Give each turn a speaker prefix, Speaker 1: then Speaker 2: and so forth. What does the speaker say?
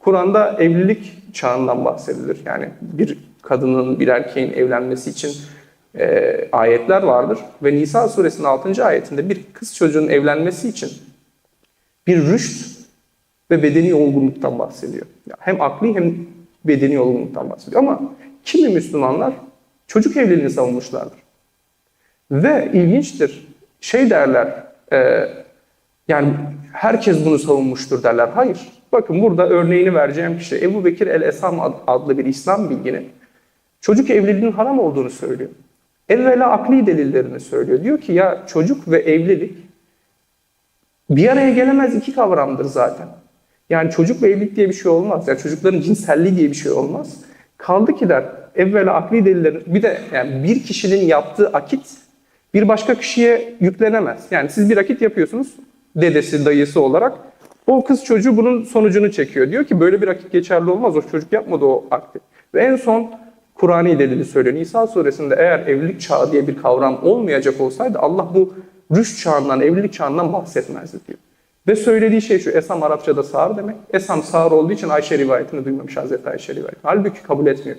Speaker 1: Kur'an'da evlilik çağından bahsedilir. Yani bir kadının bir erkeğin evlenmesi için e, ayetler vardır. Ve Nisa suresinin 6. ayetinde bir kız çocuğun evlenmesi için bir rüşt ve bedeni olgunluktan bahsediyor. Hem akli hem bedeni olgunluktan bahsediyor. Ama kimi Müslümanlar çocuk evliliğini savunmuşlardır. Ve ilginçtir. Şey derler, e, yani herkes bunu savunmuştur derler. Hayır. Bakın burada örneğini vereceğim kişi Ebu Bekir el-Esam ad- adlı bir İslam bilgini çocuk evliliğinin haram olduğunu söylüyor. Evvela akli delillerini söylüyor. Diyor ki ya çocuk ve evlilik bir araya gelemez iki kavramdır zaten. Yani çocuk ve evlilik diye bir şey olmaz. Yani çocukların cinselliği diye bir şey olmaz. Kaldı ki der evvela akli delillerin bir de yani bir kişinin yaptığı akit bir başka kişiye yüklenemez. Yani siz bir akit yapıyorsunuz dedesi, dayısı olarak. O kız çocuğu bunun sonucunu çekiyor. Diyor ki böyle bir akit geçerli olmaz. O çocuk yapmadı o akti. Ve en son Kur'an'ı delili söylüyor. Nisa suresinde eğer evlilik çağı diye bir kavram olmayacak olsaydı Allah bu rüşt çağından, evlilik çağından bahsetmezdi diyor. Ve söylediği şey şu, Esam Arapçada sağır demek. Esam sağır olduğu için Ayşe rivayetini duymamış Hazreti Ayşe rivayetini. Halbuki kabul etmiyor.